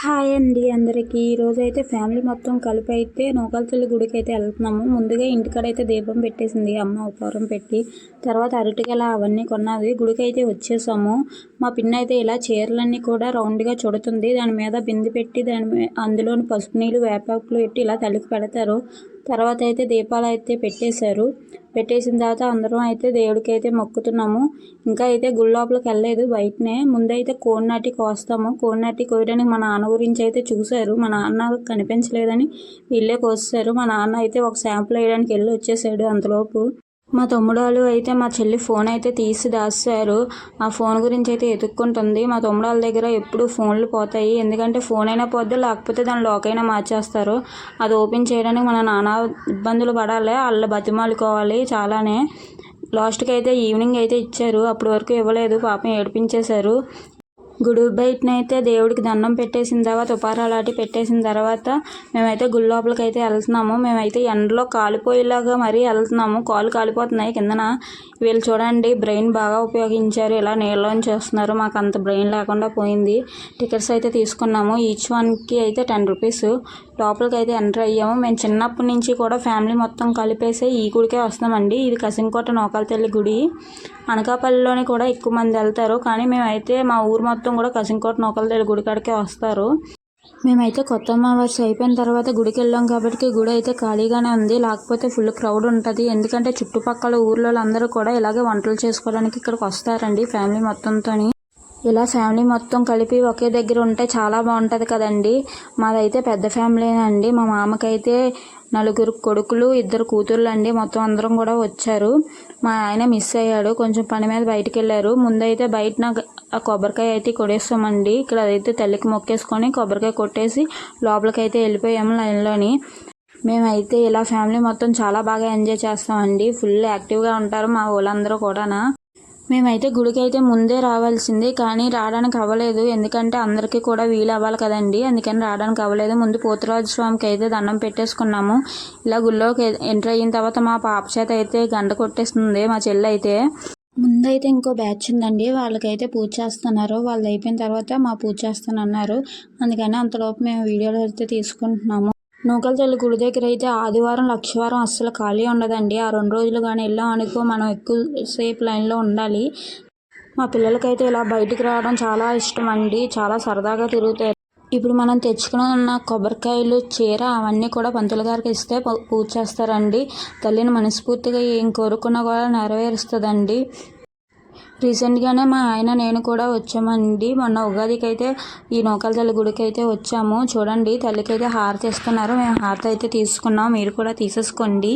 Hi అండి అందరికీ. ఈరోజు అయితే ఫ్యామిలీ మొత్తం కలిపి అయితే నూకల్తల్లి గుడికి అయితే వెళ్తున్నాము. ముందుగా ఇంటికాడైతే దీపం పెట్టేసింది అమ్మ ఉపహారం పెట్టి. తర్వాత అరటిగల అవన్నీ కొన్నది. గుడికి అయితే వచ్చేసాము. మా పిన్న అయితే ఇలా చీరలన్నీ కూడా రౌండ్గా చుడుతుంది. దాని మీద బింది పెట్టి దాని అందులోని పసుపు నీళ్ళు వేపాకులు పెట్టి ఇలా తలికి పెడతారు. తర్వాత అయితే దీపాలు అయితే పెట్టేశారు. పెట్టేసిన తర్వాత అందరం అయితే దేవుడికి అయితే మొక్కుతున్నాము. ఇంకా అయితే గుడి లోపలికి వెళ్ళలేదు బయటనే. ముందైతే కోడినాటి కోస్తాము. కోడినాటి కోయడానికి మా నాన్న గురించి అయితే చూశారు. మా నాన్న కనిపించలేదని వీళ్ళే కోస్తారు. మా నాన్న అయితే ఒక శాంపుల్ వేయడానికి వెళ్ళి వచ్చేసాడు అంతలోపు. మా తమ్ముడు అయితే మా చెల్లి ఫోన్ అయితే తీసి దాచారు ఆ ఫోన్ గురించి అయితే ఎతుక్కుంటుంది. మా తమ్ముడు వాళ్ళ దగ్గర ఎప్పుడు ఫోన్లు పోతాయి. ఎందుకంటే ఫోన్ అయినా పోద్ది లేకపోతే దాని లాక్ అయినా మార్చేస్తారు. అది ఓపెన్ చేయడానికి మన నానా ఇబ్బందులు పడాలి. వాళ్ళు బతిమాలుకోవాలి చాలానే. లాస్ట్కి అయితే ఈవినింగ్ అయితే ఇచ్చారు. అప్పటి వరకు ఇవ్వలేదు. పాపం ఏడిపించేశారు. గుడి బయటనైతే దేవుడికి దండం పెట్టేసిన తర్వాత ఉపారాలాంటి పెట్టేసిన తర్వాత మేమైతే గుడి లోపలికి అయితే వెళ్తున్నాము. మేమైతే ఎండలో కాలిపోయేలాగా మరీ వెళ్తున్నాము. కాలు కాలిపోతున్నాయి కిందన. వీళ్ళు చూడండి బ్రెయిన్ బాగా ఉపయోగించారు. ఇలా నీళ్ళలోంచి వస్తున్నారు మాకు అంత బ్రెయిన్ లేకుండా పోయింది. టికెట్స్ అయితే తీసుకున్నాము. ఈచ్ వన్కి అయితే టెన్ రూపీస్. లోపలికి అయితే ఎంటర్ అయ్యాము. మేము చిన్నప్పటి నుంచి కూడా ఫ్యామిలీ మొత్తం కలిపేసి ఈ గుడికే వస్తామండి. ఇది కసింకోట నోకాలతల్లి గుడి. అనకాపల్లిలోని కూడా ఎక్కువ మంది వెళ్తారు. కానీ మేమైతే మా ఊరు మొత్తం మొత్తం కూడా కసింకోట నౌకల గుడి గుడికాడికే వస్తారు. మేమైతే కొత్త అమావాస్య అయిపోయిన తర్వాత గుడికి వెళ్ళాం కాబట్టి గుడి అయితే ఖాళీగానే ఉంది. లేకపోతే ఫుల్ క్రౌడ్ ఉంటుంది. ఎందుకంటే చుట్టుపక్కల ఊర్లో అందరూ కూడా ఇలాగే వంటలు చేసుకోవడానికి ఇక్కడికి వస్తారండి ఫ్యామిలీ మొత్తంతోని. ఇలా ఫ్యామిలీ మొత్తం కలిపి ఒకే దగ్గర ఉంటే చాలా బాగుంటుంది కదండి. మాదైతే పెద్ద ఫ్యామిలీనండి మా మామకైతే నలుగురు కొడుకులు ఇద్దరు కూతుర్లు అండి మొత్తం అందరం కూడా వచ్చారు. మా ఆయన మిస్ అయ్యాడు. కొంచెం పని మీద బయటకు వెళ్ళారు. ముందైతే బయట ఆ కొబ్బరికాయ అయితే కొడేస్తామండి. ఇక్కడ అయితే తల్లికి మొక్కేసుకొని కొబ్బరికాయ కొట్టేసి లోపలికి అయితే వెళ్ళిపోయాము లైన్లోని. మేమైతే ఇలా ఫ్యామిలీ మొత్తం చాలా బాగా ఎంజాయ్ చేస్తామండి. ఫుల్ యాక్టివ్గా ఉంటారు మా వాళ్ళందరూ కూడానా. మేమైతే గుడికి అయితే ముందే రావాల్సింది కానీ రావడానికి అవ్వలేదు. ఎందుకంటే అందరికీ కూడా వీలు అవ్వాలి కదండి. అందుకని రావడానికి అవ్వలేదు. ముందు పోతురాజు స్వామికి అయితే దండం పెట్టేసుకున్నాము. ఇలా గుళ్ళోకి ఎంటర్ అయిన తర్వాత మా పాప చేత అయితే గంట కొట్టేస్తుంది మా చెల్లి అయితే. ముందైతే ఇంకో బ్యాచ్ ఉందండి. వాళ్ళకైతే పూజ చేస్తున్నారు. వాళ్ళు అయిపోయిన తర్వాత మా పూజ చేస్తానన్నారు అందుకని అంతలోపు మేము వీడియోలు అయితే తీసుకుంటున్నాము. నూకల తల్లి గుడి దగ్గర అయితే ఆదివారం లక్షవారం అస్సలు ఖాళీ ఉండదండి. ఆ రెండు రోజులు కానీ వెళ్ళాం అనుకో మనం ఎక్కువసేపు లైన్లో ఉండాలి. మా పిల్లలకైతే ఇలా బయటికి రావడం చాలా ఇష్టం అండి చాలా సరదాగా తిరుగుతారు. ఇప్పుడు మనం తెచ్చుకుని ఉన్న కొబ్బరికాయలు చీర అవన్నీ కూడా పంతులు గారికి ఇస్తే పూజ చేస్తారండి. తల్లిని మనస్ఫూర్తిగా ఏం కోరుకున్నా కూడా నెరవేరుస్తుందండి. రీసెంట్గానే మా ఆయన నేను కూడా వచ్చామండి. మొన్న ఉగాదికి అయితే ఈ నూకల తల్లి గుడికి అయితే వచ్చాము. చూడండి తల్లికి అయితే హారతి ఇస్తున్నారు. మేము హారతి అయితే తీసుకున్నాం. మీరు కూడా తీసేసుకోండి.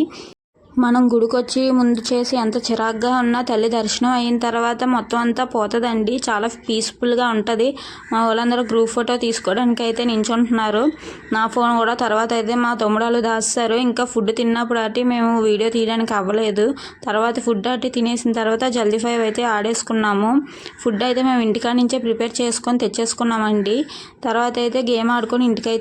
మనం గుడికొచ్చి ముందు చేసి ఎంత చిరాగ్గా ఉన్నా తల్లి దర్శనం అయిన తర్వాత మొత్తం అంతా పోతుందండి. చాలా పీస్ఫుల్గా ఉంటుంది. మా వాళ్ళందరూ గ్రూప్ ఫోటో తీసుకోవడానికి అయితే నించుంటున్నారు. నా ఫోన్ కూడా తర్వాత అయితే మా తమ్ముడాలు దాస్తారు. ఇంకా ఫుడ్ తిన్నప్పుడు అటు మేము వీడియో తీయడానికి అవ్వలేదు. తర్వాత ఫుడ్ అటు తినేసిన తర్వాత జల్దీ ఫైవ్ అయితే ఆడేసుకున్నాము. ఫుడ్ అయితే మేము ఇంటికాడ నుంచే ప్రిపేర్ చేసుకొని తెచ్చేసుకున్నామండి. తర్వాత అయితే గేమ్ ఆడుకొని ఇంటికైతే